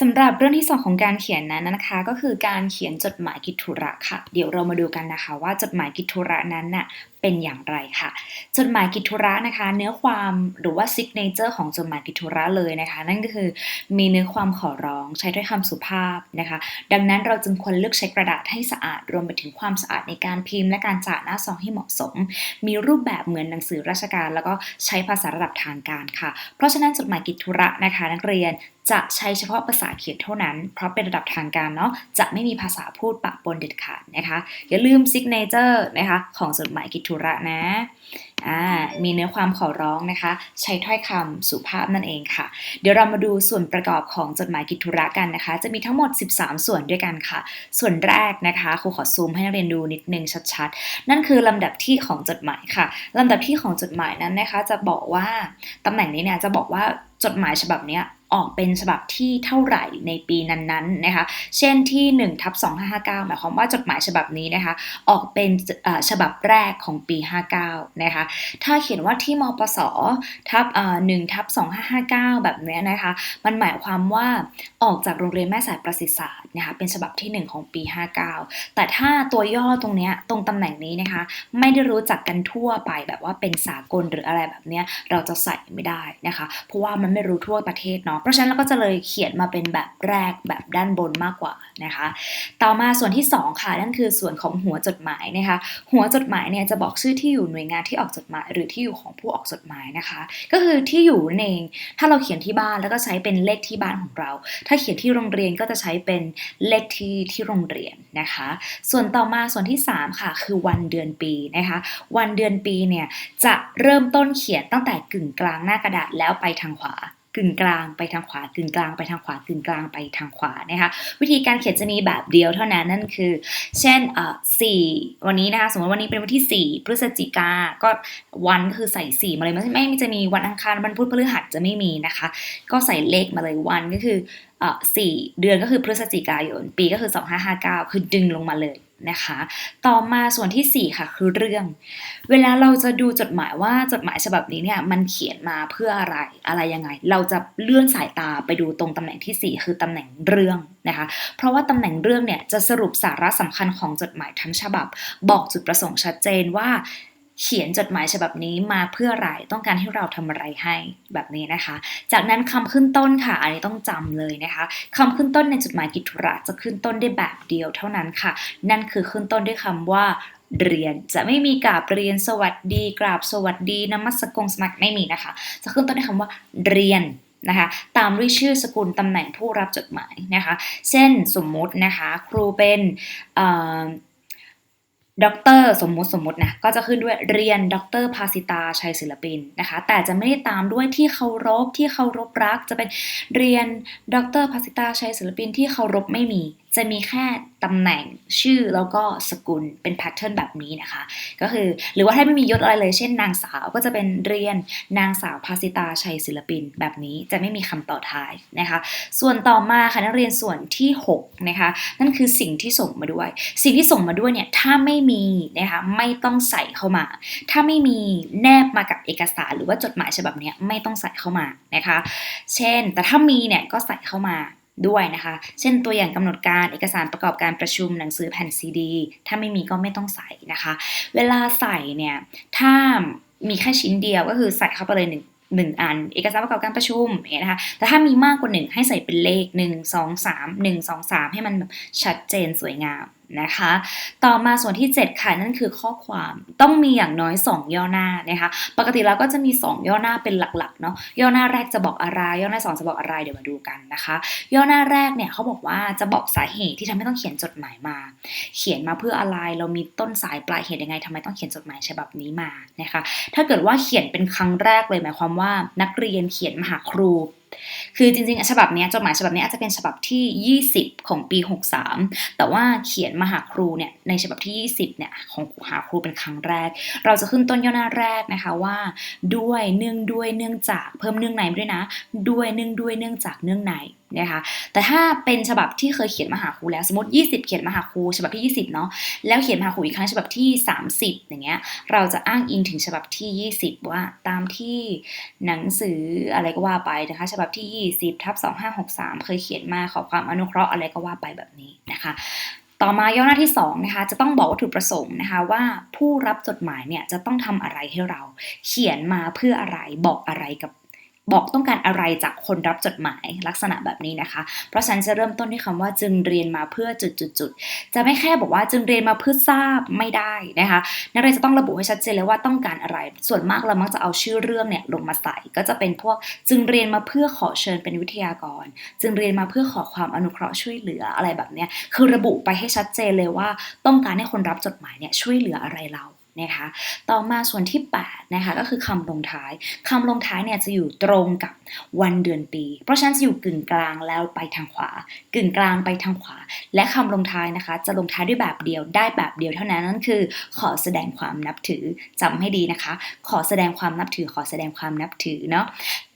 สำหรับเรื่องที่ 2 ของการเขียนนั้นนะคะ ก็คือการเขียนจดหมายกิจธุระค่ะ เดี๋ยวเรามาดูกันนะคะ ว่าจดหมายกิจธุระนั้นน่ะเป็นอย่างไรค่ะ จดหมายกิจธุระนะคะ เนื้อความหรือว่าซิกเนเจอร์ของจดหมายกิจธุระเลยนะคะ นั่นก็คือมีเนื้อความขอร้องใช้ถ้อยคำสุภาพนะคะ ดังนั้นเราจึงควรเลือกใช้กระดาษให้สะอาด รวมไปถึงความสะอาดในการพิมพ์และการจ่าหน้าซองให้เหมาะสม มีรูปแบบเหมือนหนังสือราชการ แล้วก็ใช้ภาษาระดับทางการค่ะ เพราะฉะนั้นจดหมายกิจธุระนะคะ นักเรียนจะใช้เฉพาะภาษาเขียนเท่านั้น เพราะเป็นระดับทางการเนาะจะไม่มีภาษาพูดปะปนเด็ดขาดนะคะ อย่าลืมซิกเนเจอร์นะคะของจดหมายกิจธุระนะอ่ามีเนื้อความขอร้องนะคะ ใช้ถ้อยคำสุภาพนั่นเองค่ะ เดี๋ยวเรามาดูส่วนประกอบของจดหมายกิจธุระกันนะคะ จะมีทั้งหมด 13 ส่วนด้วยกันค่ะ ส่วนแรกนะคะครูขอซูมให้นักเรียนดูนิดนึงชัดๆ นั่นคือลำดับที่ของจดหมายค่ะลำดับที่ของจดหมายนั้นนะคะ จะบอกว่าตำแหน่งนี้เนี่ยจะบอกว่าจดหมายฉบับเนี้ย ออกเป็นฉบับที่เท่าไหร่ในปีนั้นๆนะคะ เช่นที่1ทับ2559 หมายความว่าจดหมายฉบับนี้นะคะ ออกเป็นฉบับแรกของปี 59 นะคะ ถ้าเขียนว่าที่มปสทับหนึ่งทับ2559 แบบนี้นะคะ มันหมายความว่าออกจากโรงเรียนแม่สายประสิทธิศาสตร์นะคะ เป็นฉบับที่ 1 ของปี 59 แต่ถ้าตัวย่อตรงนี้ตรงตำแหน่งนี้นะคะ ไม่ได้รู้จักกันทั่วไปแบบว่าเป็นสากลหรืออะไรแบบนี้เราจะใส่ไม่ได้นะคะ เพราะว่ามันไม่รู้ทั่วประเทศเนาะเพราะฉะนั้นเราก็จะเลยเขียนมาเป็นแบบแรกแบบด้านบนมากกว่านะคะ ต่อมาส่วนที่ 2 ค่ะนั่นคือส่วนของหัวจดหมายนะคะ หัวจดหมายเนี่ยจะบอกชื่อที่อยู่หน่วยงานที่ออกจดหมาย หรือที่อยู่ของผู้ออกจดหมายนะคะ ก็คือที่อยู่นั่นเองถ้าเราเขียนที่บ้านแล้วก็ใช้เป็นเลขที่บ้านของเรา ถ้าเขียนที่โรงเรียนก็จะใช้เป็นเลขที่ที่โรงเรียนนะคะ ส่วนต่อมาส่วนที่ 3 ค่ะ คือวันเดือนปีนะคะ วันเดือนปีเนี่ยจะเริ่มต้นเขียนตั้งแต่กึ่งกลางหน้ากระดาษแล้วไปทางขวา กึ่งกลางไปทางขวากึ่งกลางไปทางขวากึ่งกลางไปทางขวานะคะวิธีการเขียนจะมีแบบเดียวเท่านั้นนั่นคือ เช่นเอ่อสี่วันนี้นะคะสมมติวันนี้เป็นวันที่ 4 พฤศจิกาก็วันก็คือใส่4มาเลยไม่ไม่จะมีวันอังคารวันพุธพฤหัสจะไม่มีนะคะ ก็ใส่เลขมาเลยวันก็คือเอ่อ สี่เดือนก็คือพฤศจิกายน ปีก็คือ 2559 คือดึงลงมาเลยนะคะ ต่อมาส่วนที่ 4 ค่ะ คือเรื่อง เวลาเราจะดูจดหมายว่าจดหมายฉบับนี้เนี่ยมันเขียนมาเพื่ออะไรอะไรยังไง เราจะเลื่อนสายตาไปดูตรงตำแหน่งที่ 4 คือตำแหน่งเรื่องนะคะ เพราะว่าตำแหน่งเรื่องเนี่ยจะสรุปสาระสำคัญของจดหมายทั้งฉบับ บอกจุดประสงค์ชัดเจนว่า เขียนจดหมายฉบับนี้มาเพื่ออะไรต้องการให้เราทำอะไรให้แบบนี้นะคะ จากนั้นคำขึ้นต้นค่ะ อันนี้ต้องจำเลยนะคะคำขึ้นต้นในจดหมายกิจธุระจะขึ้นต้นได้แบบเดียวเท่านั้นค่ะ นั่นคือขึ้นต้นด้วยคำว่าเรียนจะไม่มีกราบเรียนสวัสดี กราบสวัสดีนมัสกงสมัครไม่มีนะคะ จะขึ้นต้นด้วยคำว่าเรียนนะคะตามด้วยชื่อสกุลตำแหน่งผู้รับจดหมายนะคะ เช่นสมมุตินะคะ ครูเป็น ด็อกเตอร์สมมุติสมมตินะก็จะขึ้นด้วยเรียนด็อกเตอร์ภาสิตาชัยศิลปินนะคะ แต่จะไม่ได้ตามด้วยที่เคารพที่เคารพรัก จะเป็นเรียนด็อกเตอร์ภาสิตาชัยศิลปินที่เคารพไม่มี จะมีแค่ตำแหน่งชื่อแล้วก็สกุลเป็นแพทเทิร์นแบบนี้นะคะ ก็คือหรือว่าถ้าไม่มียศอะไรเลยเช่นนางสาวก็จะเป็นเรียนนางสาวภาสิตาชัยศิลปิน แบบนี้จะไม่มีคำต่อท้ายนะคะ ส่วนต่อมาค่ะนักเรียนส่วนที่6นะคะนั่นคือสิ่งที่ส่งมาด้วย สิ่งที่ส่งมาด้วยเนี่ยถ้าไม่มีนะคะไม่ต้องใส่เข้ามา ถ้าไม่มีแนบมากับเอกสารหรือว่าจดหมายฉบับนี้ไม่ต้องใส่เข้ามานะคะ เช่น แต่ถ้ามีเนี่ยก็ใส่เข้ามา ด้วยนะคะ เช่นตัวอย่างกำหนดการเอกสารประกอบการประชุมหนังสือแผ่นซีดี ถ้าไม่มีก็ไม่ต้องใส่นะคะ เวลาใส่เนี่ยถ้ามีแค่ชิ้นเดียวก็คือใส่เข้าไปเลยหนึ่งหนึ่งอัน เอกสารประกอบการประชุมเนี่ยนะคะ แต่ถ้ามีมากกว่าหนึ่งให้ใส่เป็นเลขหนึ่งสองสามหนึ่งสองสามให้มันชัดเจนสวยงาม นะคะ ต่อมาส่วนที่ 7 ค่ะนั่นคือข้อความต้องมีอย่างน้อย 2 ย่อหน้านะคะ ปกติเราก็จะมี 2 ย่อหน้าเป็นหลักๆเนาะย่อหน้าแรกจะบอกอะไร ย่อหน้า 2 จะบอกอะไรเดี๋ยวมาดูกันนะคะ ย่อหน้าแรกเนี่ยเขาบอกว่าจะบอกสาเหตุที่ทำให้ต้องเขียนจดหมายมา เขียนมาเพื่ออะไรเรามีต้นสายปลายเหตุยังไงทำไมต้องเขียนจดหมายฉบับนี้มานะคะ ถ้าเกิดว่าเขียนเป็นครั้งแรกเลยหมายความว่านักเรียนเขียนมาหาครู คือจริงๆฉบับนี้จดหมายฉบับนี้อาจจะเป็นฉบับที่ 20 ของปี 63 แต่ว่าเขียนมาหาครูเนี่ยในฉบับที่ 20เนี่ยของหาครูเป็นครั้งแรก เราจะขึ้นต้นย่อหน้าแรกนะคะว่า ด้วยเนื่องด้วยเนื่องจากเพิ่มเนื่องในด้วยนะ ด้วยเนื่องด้วยเนื่องจากเนื่องใน นะคะแต่ถ้าเป็นฉบับที่เคยเขียนมาหาครูแล้วสมมติ 20 เขียนมาหาครูฉบับที่ 20เนาะแล้วเขียนมาหาครูอีกครั้งฉบับที่ 30 อย่างเงี้ยเราจะอ้างอิงถึงฉบับที่ 20 ว่าตามที่หนังสืออะไรก็ว่าไปนะคะฉบับที่ 20ทับ2563 เคยเขียนมาขอความอนุเคราะห์อะไรก็ว่าไปแบบนี้นะคะต่อมาย่อหน้าที่2นะคะจะต้องบอกวัตถุประสงค์นะคะว่าผู้รับจดหมายเนี่ยจะต้องทำอะไรให้เราเขียนมาเพื่ออะไรบอกอะไรกับ บอกต้องการอะไรจากคนรับจดหมายลักษณะแบบนี้นะคะ เพราะฉันจะเริ่มต้นด้วยคำว่าจึงเรียนมาเพื่อจุดๆจะไม่แค่บอกว่าจึงเรียนมาเพื่อทราบไม่ได้นะคะ นักเรียนจะต้องระบุให้ชัดเจนเลยว่าต้องการอะไร ส่วนมากเรามักจะเอาชื่อเรื่องเนี่ยลงมาใส่ ก็จะเป็นพวกจึงเรียนมาเพื่อขอเชิญเป็นวิทยากร จึงเรียนมาเพื่อขอความอนุเคราะห์ช่วยเหลืออะไรแบบเนี้ยคือระบุไปให้ชัดเจนเลยว่าต้องการให้คนรับจดหมายเนี่ยช่วยเหลืออะไรเรา นะคะ ต่อมาส่วนที่8นะคะก็คือคำลงท้ายคำลงท้ายเนี่ยจะอยู่ตรงกับวันเดือนปี เพราะฉะนั้นจะอยู่กึ่งกลางแล้วไปทางขวา กึ่งกลางไปทางขวา และคำลงท้ายนะคะ จะลงท้ายด้วยแบบเดียวได้แบบเดียวเท่านั้นนั่นคือ ขอแสดงความนับถือจำให้ดีนะคะ ขอแสดงความนับถือขอแสดงความนับถือเนาะ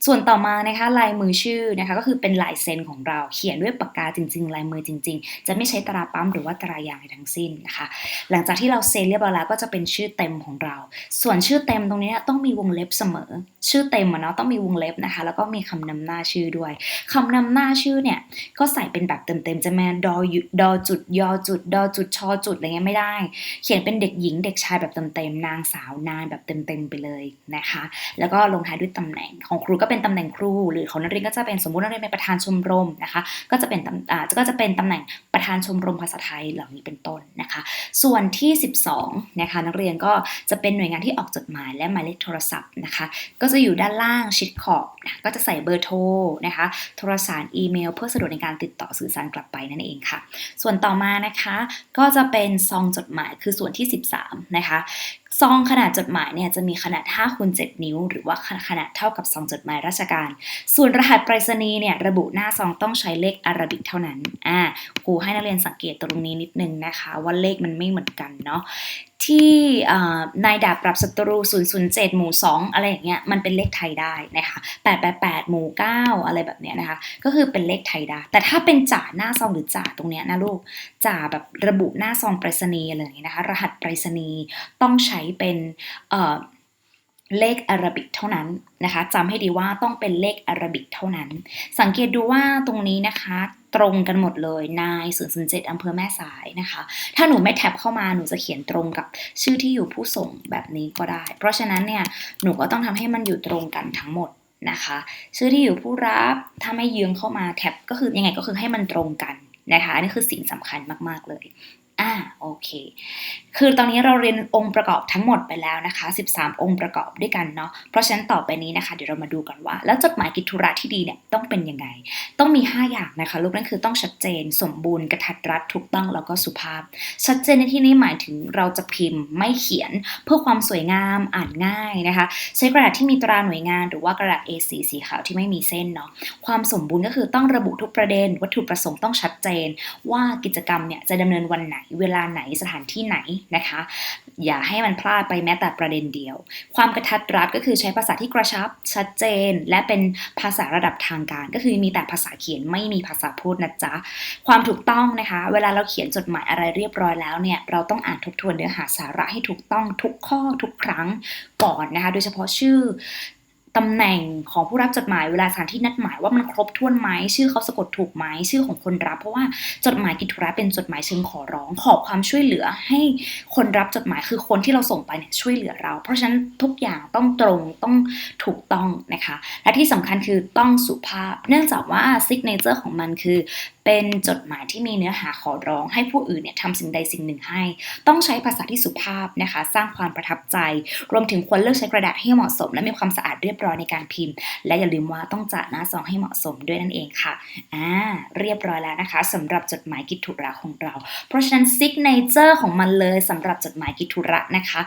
ส่วนต่อมานะคะลายมือชื่อนะคะก็คือเป็นลายเซ็นของเราเขียนด้วยปากกาจริง ๆ ลายมือจริง ๆ จะไม่ใช้ตราปั๊มหรือว่าตรายางทั้งสิ้นนะคะ หลังจากที่เราเซ็นเรียบร้อยแล้วก็จะเป็นชื่ออเต็มของเรา ส่วนชื่อเต็มตรงนี้ต้องมีวงเล็บเสมอ ชื่อเต็มเนาะต้องมีวงเล็บนะคะ แล้วก็มีคำนำหน้าชื่อด้วยคำนำหน้าชื่อเนี่ยก็ใส่เป็นแบบเต็มๆจะแมาดอยุดอจุดยอจุดดอจุดชอจุดอะไรเงี้ยไม่ได้ เขียนเป็นเด็กหญิงเด็กชายแบบเต็มๆนางสาวนานแบบเต็มๆไปเลยนะคะ แล้วก็ลงท้ายด้วยตำแหน่งของครูก็เป็นตำแหน่งครู หรือของนักเรียนก็จะเป็นสมมุตินักเรียนเป็นประธานชมรมนะคะ ก็จะเป็นอ่าก็จะเป็นตำแหน่งประธานชมรมภาษาไทยเหล่านี้เป็นต้นนะคะ ส่วนที่ 12นะคะนักเรียนก็จะเป็นหน่วยงานที่ออกจดหมายและหมายเลขโทรศัพท์นะคะ ก็จะอยู่ด้านล่างชิดขอบนะก็จะใส่เบอร์โทรนะคะ โทรสารอีเมล เพื่อสะดวกในการติดต่อสื่อสารกลับไปนั่นเองค่ะ ส่วนต่อมานะคะก็จะเป็นซองจดหมายคือส่วนที่ 13 นะคะซองขนาดจดหมายเนี่ยจะมีขนาด5คูณ7นิ้ว หรือว่าขนาดเท่ากับซองจดหมายราชการ ส่วนรหัสไปรษณีย์เนี่ยระบุหน้าซองต้องใช้เลขอารบิกเท่านั้น อ่าครูให้นักเรียนสังเกตตรงนี้นิดนึงนะคะ ว่าเลขมันไม่เหมือนกันเนาะที่นายดาบปรับศัตรู 007 หมู่ 2 อะไรอย่างเงี้ย มันเป็นเลขไทยได้นะคะ 888 หมู่ 9 อะไรแบบเนี้ยนะคะ ก็คือเป็นเลขไทยได้ แต่ถ้าเป็นจ่าหน้าซองหรือจ่าตรงเนี้ยนะลูก จ่าแบบระบุหน้าซองไปรษณีย์อะไรอย่างเงี้ยนะคะ รหัสไปรษณีย์ต้องใช้เป็นเเลขอารบิกเท่านั้นนะคะจำให้ดีว่าต้องเป็นเลขอารบิกเท่านั้น สังเกตดูว่าตรงนี้นะคะ ตรงกันหมดเลยนายศูนย์ศูนย์เจ็ดอำเภอแม่สายนะคะ ถ้าหนูไม่แท็บเข้ามาหนูจะเขียนตรงกับชื่อที่อยู่ผู้ส่งแบบนี้ก็ได้ เพราะฉะนั้นเนี่ยหนูก็ต้องทำให้มันอยู่ตรงกันทั้งหมดนะคะ ชื่อที่อยู่ผู้รับถ้าไม่ยืงเข้ามาแท็บก็คือยังไงก็คือให้มันตรงกันนะคะนนี้คือสิ่งสำคัญมากๆเลย อ่าโอเค คือตอนนี้เราเรียนองค์ประกอบทั้งหมดไปแล้วนะคะ 13 องค์ประกอบด้วยกันเนาะ เพราะฉะนั้นต่อไปนี้นะคะ เดี๋ยวเรามาดูกันว่า แล้วจดหมายกิจธุระที่ดีเนี่ยต้องเป็นยังไง ต้องมี 5 อย่างนะคะลูกนั่นคือต้องชัดเจน สมบูรณ์กระทัดรัดถูกต้องแล้วก็สุภาพ ชัดเจนในที่นี้หมายถึงเราจะพิมพ์ไม่เขียน เพื่อความสวยงามอ่านง่ายนะคะ ใช้กระดาษที่มีตราหน่วยงาน หรือว่ากระดาษ A4 สีขาวที่ไม่มีเส้นเนาะ ความสมบูรณ์ก็คือต้องระบุทุกประเด็น วัตถุประสงค์ต้องชัดเจน ว่ากิจกรรมเนี่ยจะดำเนินวันไหนเวลาไหนสถานที่ไหนนะคะ อย่าให้มันพลาดไปแม้แต่ประเด็นเดียว ความกระทัดรัดก็คือใช้ภาษาที่กระชับชัดเจน และเป็นภาษาระดับทางการ ก็คือมีแต่ภาษาเขียนไม่มีภาษาพูดนะจ๊ะความถูกต้องนะคะ เวลาเราเขียนจดหมายอะไรเรียบร้อยแล้วเนี่ยเราต้องอ่านทบทวนเนื้อหาสาระให้ถูกต้องทุกข้อทุกครั้งก่อนนะคะ โดยเฉพาะชื่อ ตำแหน่งของผู้รับจดหมายเวลาสถานที่นัดหมายว่ามันครบถ้วนไหมชื่อเขาสะกดถูกไหมชื่อของคนรับ เพราะว่าจดหมายกิจธุระเป็นจดหมายเชิงขอร้อง ขอความช่วยเหลือให้คนรับจดหมายคือคนที่เราส่งไปเนี่ยช่วยเหลือเรา เพราะฉะนั้นทุกอย่างต้องตรงต้องถูกต้องนะคะ และที่สำคัญคือต้องสุภาพ เนื่องจากว่าซิกเนเจอร์ของมันคือ เป็นจดหมายที่มีเนื้อหาขอร้องให้ผู้อื่นเนี่ยทำสิ่งใดสิ่งหนึ่งให้ ต้องใช้ภาษาที่สุภาพนะคะ สร้างความประทับใจ รวมถึงควรเลือกใช้กระดาษให้เหมาะสม และมีความสะอาดเรียบร้อยในการพิมพ์ และอย่าลืมว่าต้องจัดหน้าซองให้เหมาะสมด้วยนั่นเองค่ะอ่าเรียบร้อยแล้วนะคะสำหรับจดหมายกิจธุระของเรา เพราะฉะนั้นซิกเนเจอร์ของมันเลยสำหรับจดหมายกิจธุระนะคะ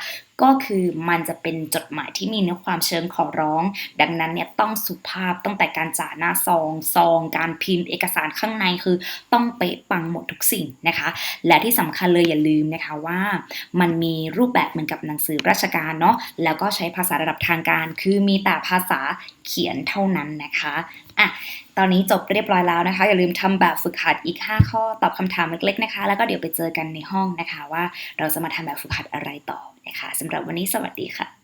ก็คือมันจะเป็นจดหมายที่มีเนื้อความเชิงขอร้อง ดังนั้นเนี่ยต้องสุภาพตั้งแต่การจ่าหน้าซอง ซอง การพิมพ์เอกสารข้างในคือต้องเป๊ะปังหมดทุกสิ่งนะคะ และที่สำคัญเลยอย่าลืมนะคะว่า มันมีรูปแบบเหมือนกับหนังสือราชการเนาะแล้วก็ใช้ภาษาระดับทางการ คือมีแต่ภาษาเขียนเท่านั้นนะคะอะตอนนี้จบเรียบร้อยแล้วนะคะ อย่าลืมทำแบบฝึกหัดอีก 5 ข้อตอบคำถามเล็กๆนะคะ แล้วก็เดี๋ยวไปเจอกันในห้องนะคะ ว่าเราจะมาทำแบบฝึกหัดอะไรต่อนะคะสำหรับวันนี้สวัสดีค่ะ